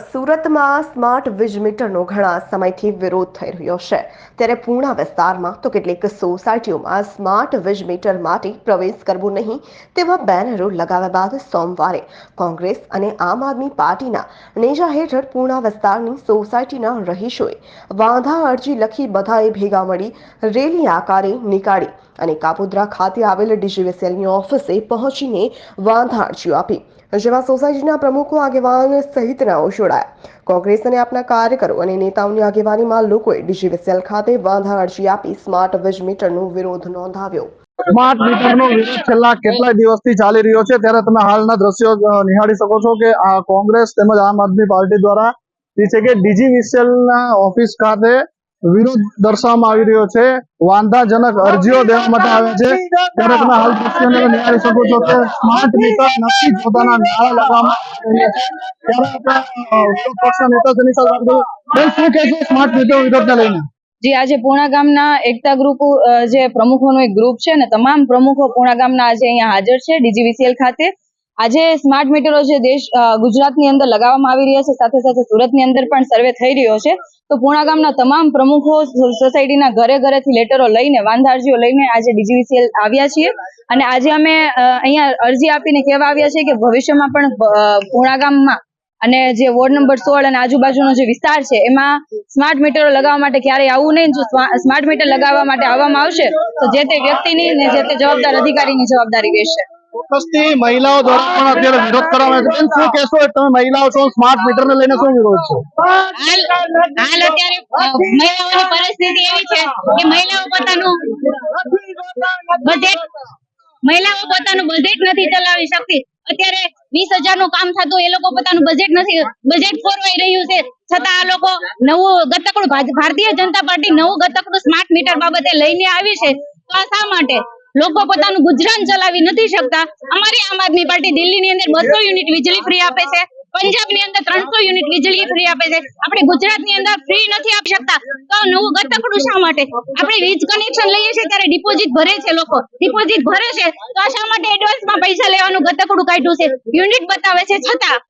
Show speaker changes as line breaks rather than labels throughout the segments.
સુરતમાં સ્માર્ટ વીજ મીટરનો ઘણા સમયથી વિરોધ થઈ રહ્યો છે. ત્યારે પૂર્ણા વિસ્તારમાં તો કેટલીક સોસાયટીઓમાં સ્માર્ટ વીજ મીટર માટે પ્રવેશ કરવો નહીં તેવા બેનરો લગાવ્યા બાદ સોમવારે કોંગ્રેસ અને આમ આદમી પાર્ટીના નેજા હેઠળ પૂર્ણા વિસ્તારની સોસાયટીના રહીશોએ વાંધા અરજી લખી બધાએ ભેગા મળી રેલી આકારે નીકાળી અને કાપોદ્રા ખાતે આવેલ ડીજીવીસીએલની ઓફિસે પહોંચીને વાંધા અરજીઓ આપી. જેમાં સોસાયટીના પ્રમુખો આગેવાન સહિતનાઓ જોડાયા કોંગ્રેસ અને આપના કાર્યકરો અને નેતાઓની આગેવાનીમાં લોકોએ ડીજીવીસીએલ ખાતે વાંધા અરજી આપી સ્માર્ટ વીજ મીટરનો વિરોધ નોંધાવ્યો
સ્માર્ટ મીટરનો વિરોધ છેલ્લા કેટલાય દિવસથી ચાલી રહ્યો છે ત્યારે તમે હાલના દ્રશ્યો નિહાળી શકો છો કે આ કોંગ્રેસ તેમજ આમ આદમી પાર્ટી દ્વારા જે છે કે ડીજીવીસીએલ ના ઓફિસ ખાતે વિરોધ દર્શાવવામાં આવી રહ્યો છે. વાંધાજનક અરજીઓ દેવામાં આવે છે. તમે હાલ દ્રશ્યોને નિહાળી શકો છો કે સ્માર્ટ મીટર નથી પોતાના નાળા લગાવવામાં સ્માર્ટ મીટર વિરોધને લઈને?
જી, આજે પૂર્ણા ગામના એકતા ગ્રુપ જે પ્રમુખોનું એક ગ્રુપ છે ને, તમામ પ્રમુખો પૂર્ણા ગામના આજે અહીંયા હાજર છે, ડીજીવીસીએલ ખાતે. આજે સ્માર્ટ મીટરો જે દેશ ગુજરાતની અંદર લગાવવામાં આવી રહ્યા છે, સાથે સાથે સુરતની અંદર પણ સર્વે થઈ રહ્યો છે. તો પૂણા ગામના તમામ પ્રમુખો સોસાયટીના ઘરે ઘરેથી લેટરો લઈને, વાંધારજીઓ લઈને આજે ડીજીવીસીએલ આવ્યા છીએ. અને આજે અમે અહીંયા અરજી આપીને કહેવા આવ્યા છીએ કે ભવિષ્યમાં પણ પૂણા ગામમાં અને જે વોર્ડ નંબર સોળ અને આજુબાજુનો જે વિસ્તાર છે, એમાં સ્માર્ટ મીટરો લગાવવા માટે ક્યારેય આવવું નહીં. જો સ્માર્ટ મીટર લગાવવા માટે આવવામાં આવશે, તો જે તે વ્યક્તિની ને જે તે જવાબદાર અધિકારીની જવાબદારી રહેશે.
ચોક્કસથી મહિલાઓ દ્વારા પણ અત્યારે વિરોધ કરવામાં આવે છે શું કહેશો? તમે મહિલાઓ છો સ્માર્ટ મીટર ને લઈને શું વિરોધ છો?
હાલ અત્યારે મહિલાઓની પરિસ્થિતિ એવી છે કે મહિલાઓ પોતાનું બજેટ મહિલાઓ પોતાનું બજેટ નથી ચલાવી શકતી. અત્યારે વીસ હજારનું કામ થતું, એ લોકો પોતાનું બજેટ નથી બજેટ ખોરવાઈ રહ્યું છે. છતાં આ લોકો નવું ગતકડું ભારતીય જનતા પાર્ટી નવું ગતકડું સ્માર્ટ મીટર બાબતે લઈને આવી છે. તો આ શા માટે? લોકો પોતાનું ગુજરાન ચલાવી નથી શકતા. અમારી આમ આદમી પાર્ટી દિલ્હીની અંદર બસો યુનિટ વીજળી ફ્રી આપે છે. પંજાબની અંદર ત્રણસો યુનિટ વીજળી ફ્રી આપે છે. આપણે ગુજરાતની અંદર ફ્રી નથી આપી શકતા. તો નવું ગતકડું શા માટે? આપણે વીજ કનેક્શન લઈએ છીએ ત્યારે ડિપોઝિટ ભરે છે લોકો. ડિપોઝિટ ભરે છે. તો શા માટે એડવાન્સમાં પૈસા લેવાનું ગતકડું કાઢ્યું છે? યુનિટ બતાવે છે છતાં.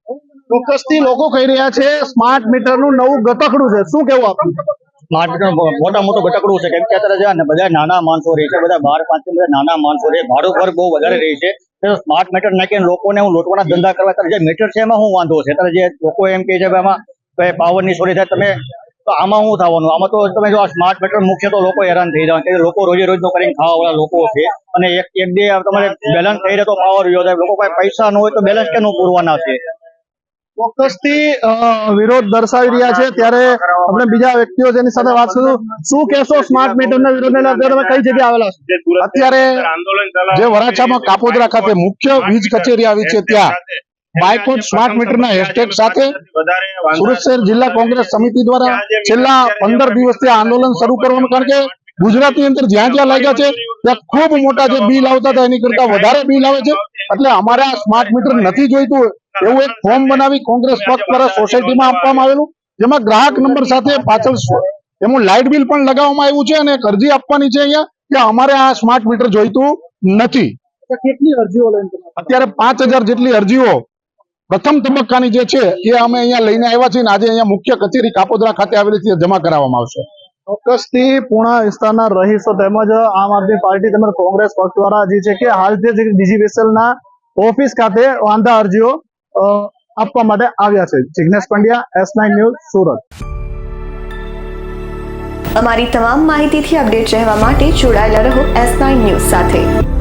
ચોક્કસથી લોકો કહી રહ્યા છે સ્માર્ટ મીટરનું નવું ગતકડું છે. શું કેવું આપનું?
મોટા મોટો ઘટકડું છે. કેમ કે અત્યારે છે ને બધા નાના માણસો રહે છે, બધા બાર પાંચ બધા નાના માણસો રહે ભાડું ઘર બહુ વધારે રહે છે. સ્માર્ટ મીટર નાખીને લોકોને હું લોટવાના ધંધા કરવા અત્યારે જે મીટર છે એમાં હું વાંધો છે. અત્યારે જે લોકો એમ કહે છે કે આમાં પાવરની ચોરી થાય, તમે તો આમાં શું થવાનું? આમાં તો તમે જો આ સ્માર્ટ મીટર મૂકશે તો લોકો હેરાન થઈ જવાનું. કે લોકો રોજે રોજ કરીને ખાવાવાળા લોકો છે. અને એક એક બે તમારે બેલેન્સ થઈ રહે તો પાવર વ્યો લોકો પાસે પૈસા ન હોય તો બેલેન્સ કેનું પૂરવાના છે?
ચોક્કસથી વિરોધ દર્શાવી રહ્યા છે. ત્યારે આપણે બીજા વ્યક્તિઓ જેની સાથે વાત કરું શું કહેશો? સ્માર્ટ મીટર ના વિરોધને લઈને તમે કઈ જગ્યાએ આવેલા છો? અત્યારે જે વરાછામાં કાપોદરા ખાતે મુખ્ય વીજ કચેરી આવી છે ત્યાં. બાયકોટ સ્માર્ટ મીટરના હેશટેગ સાથે સુરત શહેર જિલ્લા કોંગ્રેસ સમિતિ દ્વારા છેલ્લા પંદર દિવસથી થી આંદોલન શરૂ કરવાનું કારણ કે ગુજરાતની અંદર જ્યાં જ્યાં લાગ્યા છે ત્યાં ખૂબ મોટા જે બિલ આવતા હતા એની કરતા વધારે બિલ આવે છે. એટલે અમારે આ સ્માર્ટ મીટર નથી જોઈતું. એવું એક ફોર્મ બનાવી કોંગ્રેસ પક્ષ દ્વારા સોસાયટીમાં આપવામાં આવેલું જેમાં ગ્રાહક નંબર સાથે પાછળ એમાં લાઇટ બિલ પણ લગાવવામાં આવ્યું છે અને એક અરજી આપવાની છે અહીંયા કે અમારે આ સ્માર્ટ મીટર જોઈતું નથી. કેટલી અરજીઓ અત્યારે પાંચ હજાર જેટલી અરજીઓ પ્રથમ તબક્કાની જે છે એ અમે અહીંયા લઈને આવ્યા છીએ અને આજે અહીંયા મુખ્ય કચેરી કાપોદરા ખાતે આવેલી છે જમા કરાવવામાં આવશે. ચોક્કસથી પૂણા વિસ્તારના રહીશો તેમજ આમ આદમી પાર્ટી તેમજ કોંગ્રેસ પક્ષ દ્વારા જે છે કે હાલ જે ડીજીવીસીએલ ના ઓફિસ ખાતે વાંધા અરજીઓ આપવા માટે આવ્યા છે. Jignesh Pandya, S nine news, Surat.
અમારી તમામ માહિતીથી અપડેટ રહેવા માટે જોડાયેલા રહો એસ નાઇન ન્યૂઝ સાથે.